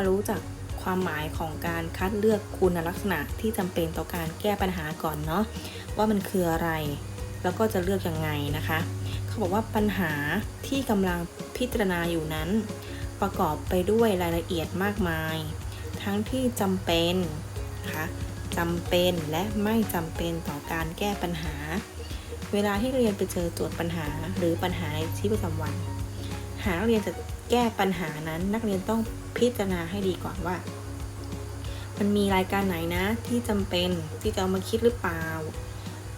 มารู้จักความหมายของการคัดเลือกคุณลักษณะที่จำเป็นต่อการแก้ปัญหาก่อนเนาะว่ามันคืออะไร แล้วก็จะเลือกยังไงนะคะ เขาบอกว่าปัญหาที่กำลังพิจารณาอยู่นั้น ประกอบไปด้วยรายละเอียดมากมาย ทั้งที่จำเป็นนะคะจำเป็นและไม่จำเป็นต่อการแก้ปัญหา เวลาที่เรียนไปเจอโจทย์ปัญหาหรือปัญหาในชีวิตประจำวัน หากนักเรียนจะแก้ปัญหานั้น นักเรียนต้อง พิจารณาให้ดีก่อนว่า มันมีรายการไหนนะที่จำเป็นที่จะเอามาคิดหรือเปล่า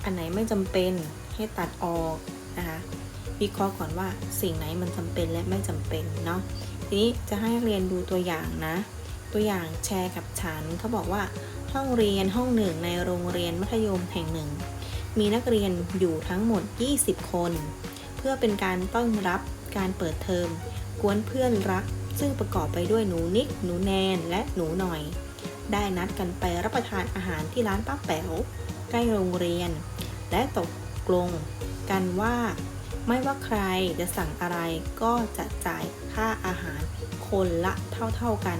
อันไหนไม่จำเป็นให้ตัดออกนะคะวิเคราะห์ก่อนว่าสิ่งไหนมันจำเป็นและไม่จำเป็นเนาะทีนี้จะให้นักเรียนดูตัวอย่างนะ ตัวอย่างแชร์กับฉันเขาบอกว่าห้องเรียนห้องหนึ่งในโรงเรียนมัธยมแห่งหนึ่ง มีนักเรียนอยู่ทั้งหมด 20 คน เพื่อเป็นการต้อนรับการเปิดเทอมกวนเพื่อนรัก ซึ่งประกอบไปด้วยหนูนิก หนูแนน และหนูหน่อย ได้นัดกันไปรับประทานอาหารที่ร้านป้าแป๋วใกล้โรงเรียน และตกลงกันว่าไม่ว่าใครจะสั่งอะไรก็จะจ่ายค่าอาหารคนละเท่าๆกัน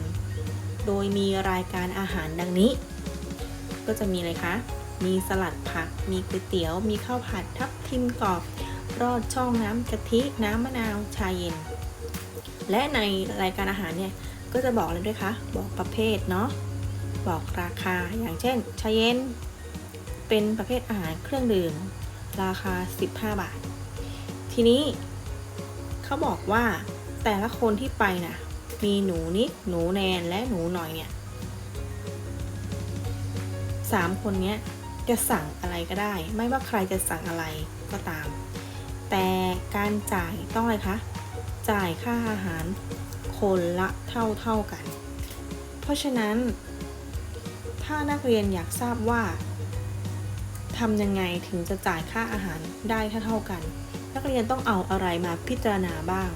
โดยมีรายการอาหารดังนี้ ก็จะมีอะไรคะ มีสลัดผัก มีก๋วยเตี๋ยว มีข้าวผัดทับทิมกรอบ รอดช่องน้ำกะทิ น้ำมะนาว ชาเย็น และในรายการอาหารเนี่ยก็จะบอกเลยด้วยคะ บอกประเภทเนาะ บอกราคา อย่างเช่นชาเย็น เป็นประเภทอาหารเครื่องดื่ม ราคา 15 บาท ทีนี้เขาบอกว่าแต่ละคนที่ไปนะ่ะ มีหนูนิด หนูแนน และหนูหน่อยเนี่ยสามคนเนี้ยจะสั่งอะไรก็ได้ ไม่ว่าใครจะสั่งอะไรก็ตาม แต่การจ่ายต้องอะไรคะ จ่ายค่าอาหารคนละเท่าเท่ากัน เพราะฉะนั้น ถ้านักเรียนอยากทราบว่าทำยังไงถึงจะจ่ายค่าอาหารได้เท่าเท่ากัน นักเรียนต้องเอาอะไรมาพิจารณาบ้าง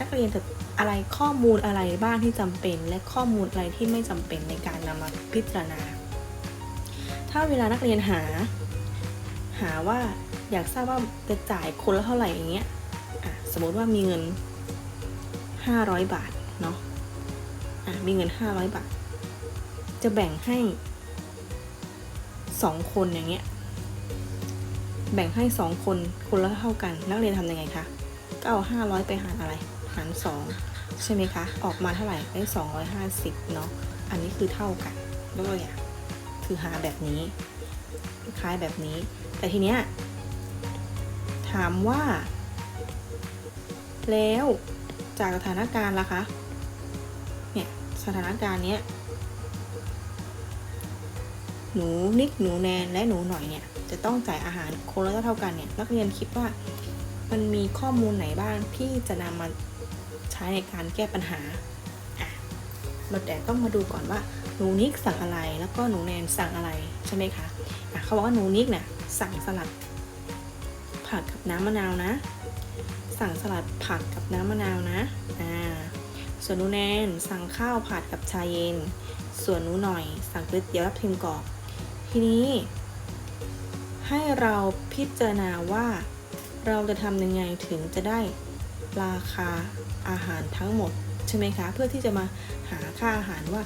นักเรียนจะอะไรข้อมูลอะไรบ้างที่จำเป็น และข้อมูลอะไรที่ไม่จำเป็นในการนำมาพิจารณา ถ้าเวลานักเรียนหา หาว่าอยากทราบว่าจะจ่ายคนละเท่าไหร่อย่างเงี้ย สมมติว่ามีเงิน 500 บาทเนาะอะมีเงิน 500 บาท จะแบ่งให้สองคนอย่างเงี้ย แบ่งให้สองคน คนละเท่ากัน นักเรียนทำยังไงคะ ก็เอาห้าร้อยไปหารอะไร หารสองใช่ไหมคะ ออกมาเท่าไหร่ ได้สองร้อยห้าสิบเนาะ อันนี้คือเท่ากันยกตัวอย่าง คือหาแบบนี้ คล้ายแบบนี้ แต่ทีเนี้ย ถามว่า แล้วจากสถานการณ์ล่ะคะ เนี่ยสถานการณ์เนี้ยหนูนิกหนูแนนและหนูหน่อยเนี่ย จะต้องจ่ายอาหารคนละเท่ากันเนี่ยนักเรียนคิดว่ามันมีข้อมูลไหนบ้างที่จะนำมาใช้ในการแก้ปัญหาอะเราแต่ต้องมาดูก่อนว่าหนูนิกสั่งอะไรแล้วก็หนูแนนสั่งอะไรใช่ไหมคะอะเขาบอกว่าหนูนิกเนี่ยสั่งสลัดผักกับน้ำมะนาวนะ สั่งสลัดผักกับน้ำมะนาวนะอ่าส่วนนูแนนสั่งข้าวผัดกับชาเย็น ส่วนนูหน่อย สั่งก๋วยเตี๋ยวรับพิมกรอบ ทีนี้ ให้เราพิจารณาว่าเราจะทำยังไงถึงจะได้ราคาอาหารทั้งหมด ใช่ไหมคะ เพื่อที่จะมาหาค่าอาหารว่า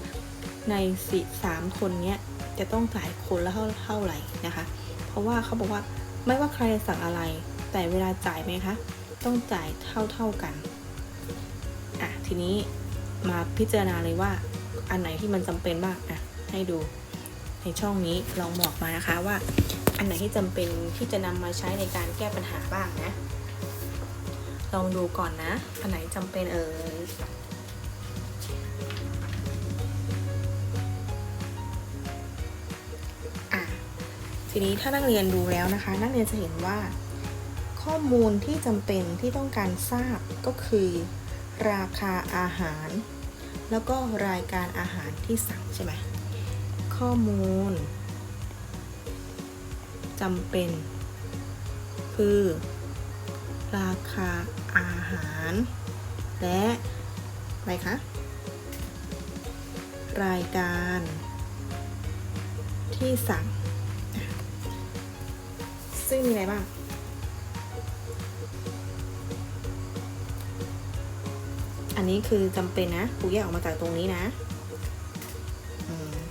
ในสี่สามคนเนี้ยจะต้องจ่ายคนละเท่าเท่าไหร่นะคะ เพราะว่าเขาบอกว่าไม่ว่าใครจะสั่งอะไร แต่เวลาจ่ายไหมคะ ต้องจ่ายเท่าเท่ากัน อะ ทีนี้มาพิจารณาเลยว่า อันไหนที่มันจำเป็นบ้างอะ ให้ดู ในช่องนี้ลองบอกมานะคะว่า อันไหนที่จำเป็นที่จะนำมาใช้ในการแก้ปัญหาบ้างนะ ลองดูก่อนนะ อันไหนจำเป็นเอ่ยอะทีนี้ถ้านักเรียนดูแล้วนะคะ นักเรียนจะเห็นว่า ข้อมูลที่จำเป็นที่ต้องการทราบก็คือ ราคาอาหาร แล้วก็รายการอาหารที่สั่งใช่ไหมข้อมูลจำเป็น คือ ราคาอาหาร และอะไรคะรายการ ที่สั่ง ซึ่งมีอะไรบ้าง อันนี้คือจำเป็นนะครูแยกออกมาจากตรงนี้นะ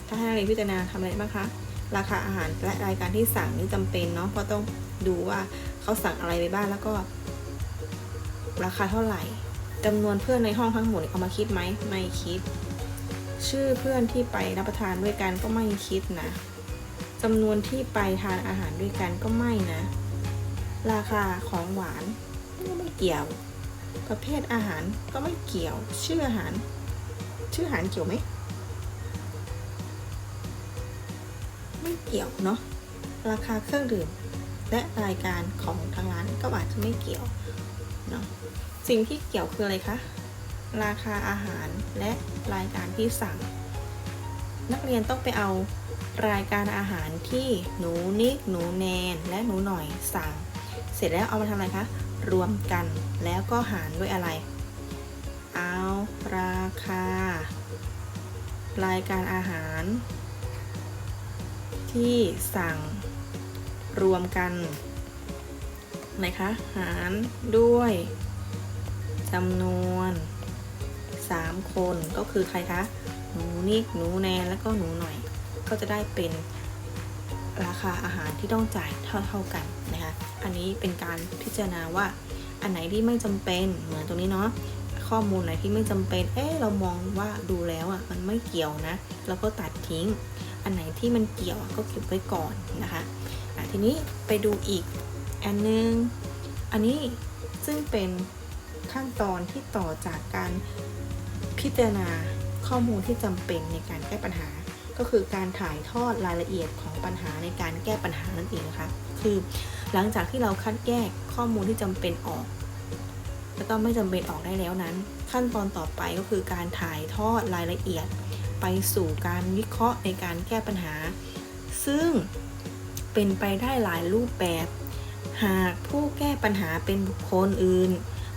ถ้าให้นักเรียนพิจารณาทำอะไรบ้างคะ ราคาอาหารและรายการที่สั่งนี่จำเป็นเนาะเพราะต้องดูว่าเขาสั่งอะไรไปบ้างแล้วก็ ราคาเท่าไหร่จำนวนเพื่อนในห้องทั้งหมดเอามาคิดไหมไม่คิด ชื่อเพื่อนที่ไปรับประทานด้วยกันก็ไม่คิดนะจำนวนที่ไปทานอาหารด้วยกันก็ไม่นะ ราคาของหวานก็ไม่เกี่ยว ประเภทอาหารก็ไม่เกี่ยว ชื่ออาหาร ชื่ออาหารเกี่ยวไหม ไม่เกี่ยวเนาะ ราคาเครื่องดื่ม และรายการของทางร้านก็อาจจะไม่เกี่ยวเนาะ สิ่งที่เกี่ยวคืออะไรคะ ราคาอาหารและรายการที่สั่ง นักเรียนต้องไปเอารายการอาหารที่หนูนิก หนูแนน และหนูหน่อยสั่ง เสร็จแล้วเอามาทำอะไรคะ รวมกัน แล้วก็หารด้วยอะไร เอาราคา รายการอาหาร ที่สั่งรวมกันนะคะ หารด้วยจำนวน 3 คนก็คือใครคะ หนูนิกหนูแนนแล้วก็หนูหน่อย ก็จะได้เป็น ราคาอาหารที่ต้องจ่ายเท่าๆกันนะคะ อันนี้เป็นการพิจารณาว่าอันไหนที่ไม่จำเป็นเหมือนตรงนี้เนาะข้อมูลไหนที่ไม่จำเป็น เอ๊ะเรามองว่าดูแล้วอะมันไม่เกี่ยวนะเราก็ตัดทิ้ง อันไหนที่มันเกี่ยวอะก็เก็บไว้ก่อนนะคะอะทีนี้ไปดูอีกอันนึง อันนี้ซึ่งเป็นขั้นตอนที่ต่อจากการพิจารณาข้อมูลที่จำเป็นในการแก้ปัญหา ก็คือการถ่ายทอดรายละเอียดของปัญหาในการแก้ปัญหานั่นเองนะคะคือหลังจากที่เราคัดแยกข้อมูลที่จำเป็นออก แล้วก็ไม่จำเป็นออกได้แล้วนั้น ขั้นตอนต่อไปก็คือการถ่ายทอดรายละเอียด ไปสู่การวิเคราะห์ในการแก้ปัญหา ซึ่งเป็นไปได้หลายรูปแบบ หากผู้แก้ปัญหาเป็นบุคคลอื่น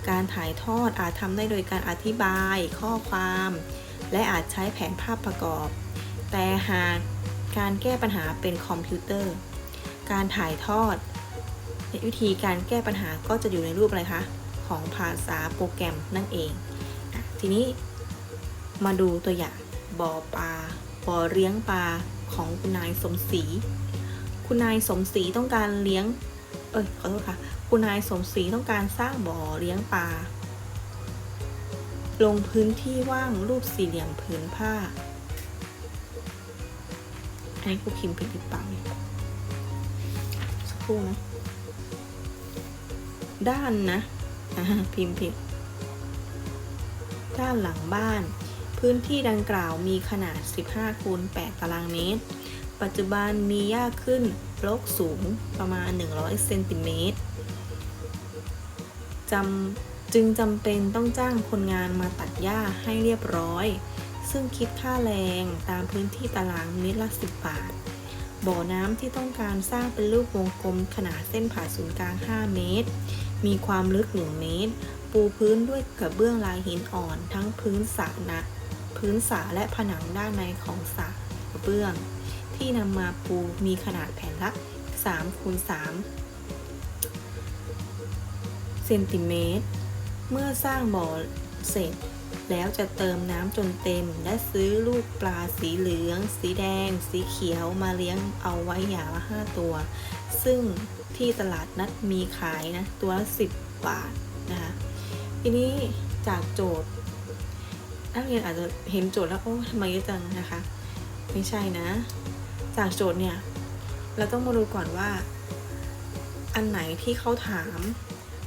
การถ่ายทอดอาจทำได้โดยการอธิบายข้อความ และอาจใช้แผนภาพประกอบ แต่หากการแก้ปัญหาเป็นคอมพิวเตอร์ การถ่ายทอดวิธีการแก้ปัญหาก็จะอยู่ในรูปอะไรคะของภาษาโปรแกรมนั่นเอง ทีนี้มาดูตัวอย่างบ่อปลาบ่อเลี้ยงปลาของคุณนายสมศรี คุณนายสมศรีต้องการเลี้ยง เอ้ยขอโทษค่ะ คุณนายสมศรีต้องการสร้างบ่อเลี้ยงปลา ลงพื้นที่ว่างรูปสี่เหลี่ยมผืนผ้า อันนี้กูพิมพ์ผิดหรือเปล่าเนี่ยสักครู่นะ ด้านนะ พิมพ์ผิด ด้านหลังบ้าน พื้นที่ดังกล่าวมีขนาด 15คูณ8ตารางเมตร ปัจจุบันมีหญ้าขึ้นรกสูงประมาณ 100เซนติเมตรจำจึงจำเป็นต้องจ้างคนงานมาตัดหญ้าให้เรียบร้อย ซึ่งคิดค่าแรงตามพื้นที่ตารางเมตรละ 10 บาท บ่อน้ำที่ต้องการสร้างเป็นรูปวงกลมขนาดเส้นผ่าศูนย์กลาง 5 เมตร มีความลึก 1 เมตร ปูพื้นด้วยกระเบื้องลายหินอ่อน ทั้งพื้นสระนะพื้นสระและผนังด้านในของสระกระเบื้อง ที่นำมาปูมีขนาดแผ่นละ3คูณ3เซนติเมตร เมื่อสร้างบ่อเสร็จ แล้วจะเติมน้ำจนเต็ม และซื้อลูกปลาสีเหลือง สีแดง สีเขียวมาเลี้ยงเอาไว้อย่างละห้าตัว ซึ่งที่ตลาดนัดมีขายนะ ตัวละสิบบาทนะคะทีนี้จากโจทย์นักเรียนอาจจะเห็นโจทย์แล้วโอ้ทำไมเยอะจังนะคะ ไม่ใช่นะ จากโจทย์เนี่ย เราต้องมาดูก่อนว่า อันไหนที่เขาถาม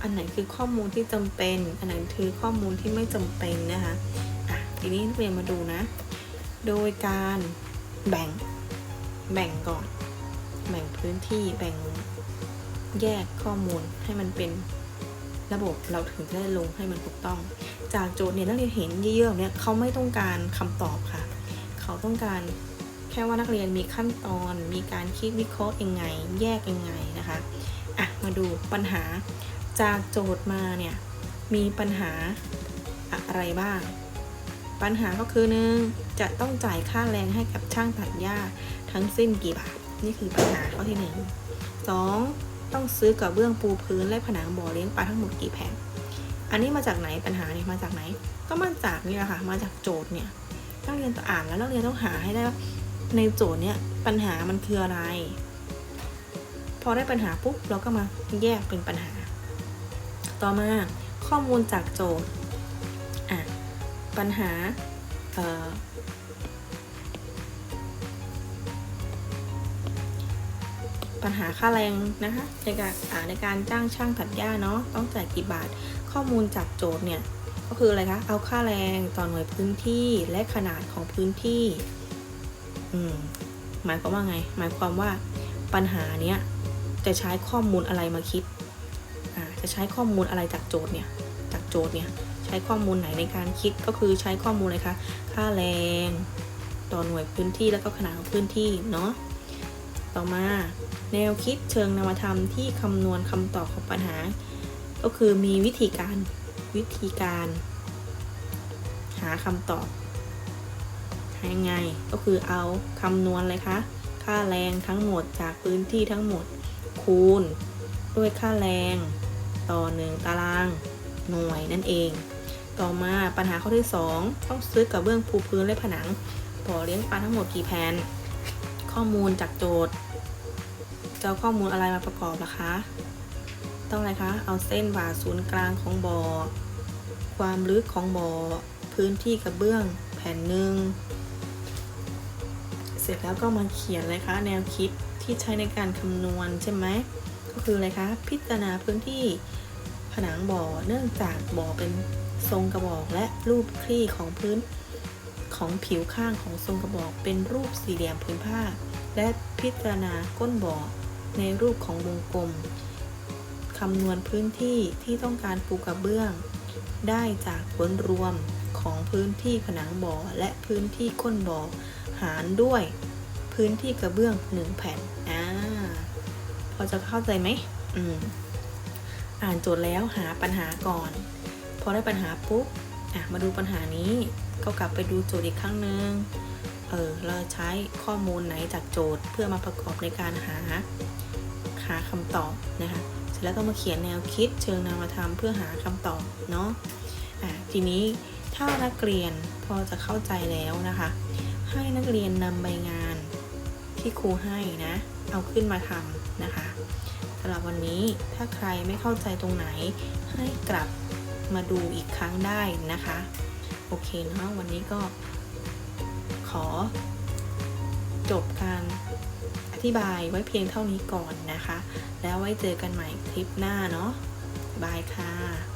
อันไหนคือข้อมูลที่จำเป็น อันไหนคือข้อมูลที่ไม่จำเป็นนะคะอะทีนี้นักเรียนมาดูนะ โดยการแบ่งแบ่งก่อน แบ่งพื้นที่แบ่งแยกข้อมูลให้มันเป็นระบบเราถึงจะได้ลงให้มันถูกต้อง จากโจทย์เนี่ยนักเรียนเห็นเยอะๆเนี่ยเขาไม่ต้องการคำตอบค่ะ เขาต้องการแค่ว่านักเรียนมีขั้นตอน มีการคิดวิเคราะห์ยังไง แยกยังไงนะคะ อะ มาดูปัญหา จากโจทย์มาเนี่ยมีปัญหาอะไรบ้าง ปัญหาก็คือหนึ่งจะต้องจ่ายค่าแรงให้กับช่างตัดหญ้าทั้งสิ้นกี่บาท นี่คือปัญหาข้อที่หนึ่งสองต้องซื้อกระเบื้องปูพื้นและผนังบ่อเลี้ยงปลาทั้งหมดกี่แผ่นอันนี้มาจากไหนปัญหาเนี่ยมาจากไหน ก็มาจากนี่แหละค่ะมาจากโจทย์เนี่ยนักเรียนต้องอ่านแล้วนักเรียนต้องหาให้ได้ว่าในโจทย์เนี่ยปัญหามันคืออะไร พอได้ปัญหาปุ๊บเราก็มาแยกเป็นปัญหา ต่อมาข้อมูลจากโจทย์ปัญหาปัญหาค่าแรงนะคะในการในการจ้างช่างตัดหญ้าเนาะต้องจ่ายกี่บาทข้อมูลจากโจทย์เนี่ยก็คืออะไรคะเอาค่าแรงต่อหน่วยพื้นที่และขนาดของพื้นที่อืมหมายความว่าไง หมายความว่าปัญหาเนี้ยจะใช้ข้อมูลอะไรมาคิด จะใช้ข้อมูลอะไรจากโจทย์เนี่ย จากโจทย์เนี่ย ใช้ข้อมูลไหนในการคิดก็คือใช้ข้อมูลอะไรคะ ค่าแรง ต่อหน่วยพื้นที่แล้วก็ขนาดของพื้นที่เนาะ ต่อมาแนวคิดเชิงนามธรรมที่คำนวณคำตอบของปัญหา ก็คือมีวิธีการวิธีการ หาคำตอบยังไงก็คือเอาคำนวณเลยคะค่าแรงทั้งหมดจากพื้นที่ทั้งหมดคูณ ด้วยค่าแรง ต่อหนึ่งตารางหน่วยนั่นเอง ต่อมาปัญหาข้อที่ 2 ต้องซื้อกระเบื้องปูพื้นและผนังบ่อเลี้ยงปลาทั้งหมดกี่แผ่นข้อมูลจากโจทย์จะเอาข้อมูลอะไรมาประกอบล่ะคะ ต้องอะไรคะ เอาเส้นผ่าศูนย์กลางของบ่อ ความลึกของบ่อ พื้นที่กระเบื้องแผ่นหนึ่ง เสร็จแล้วก็มาเขียนเลยคะ แนวคิดที่ใช้ในการคำนวณใช่ไหม ก็คืออะไรคะพิจารณาพื้นที่ผนังบ่อ เนื่องจากบ่อเป็นทรงกระบอกและรูปคลี่ของพื้นของผิวข้างของทรงกระบอกเป็นรูปสี่เหลี่ยมผืนผ้า และพิจารณาก้นบ่อในรูปของวงกลมคำนวณพื้นที่ที่ต้องการปูกระเบื้อง ได้จากผลรวมของพื้นที่ผนังบ่อและพื้นที่ก้นบ่อหารด้วยพื้นที่กระเบื้องหนึ่งแผ่นอ่า พอจะเข้าใจไหมอืมอ่านโจทย์แล้วหาปัญหาก่อน พอได้ปัญหาปุ๊บอะมาดูปัญหานี้ก็กลับไปดูโจทย์อีกครั้งหนึ่งเออเราใช้ข้อมูลไหนจากโจทย์เพื่อมาประกอบในการหาหาคำตอบนะคะเสร็จแล้วก็มาเขียนแนวคิดเชิงนามธรรมเพื่อหาคำตอบเนาะอะทีนี้ถ้านักเรียนพอจะเข้าใจแล้วนะคะ ให้นักเรียนนำใบงาน ที่ครูให้นะ เอาขึ้นมาทำนะคะสำหรับวันนี้ถ้าใครไม่เข้าใจตรงไหน ให้กลับมาดูอีกครั้งได้นะคะ โอเคเนาะวันนี้ก็ขอจบการอธิบายไว้เพียงเท่านี้ก่อนนะคะ แล้วไว้เจอกันใหม่คลิปหน้าเนาะบายค่ะ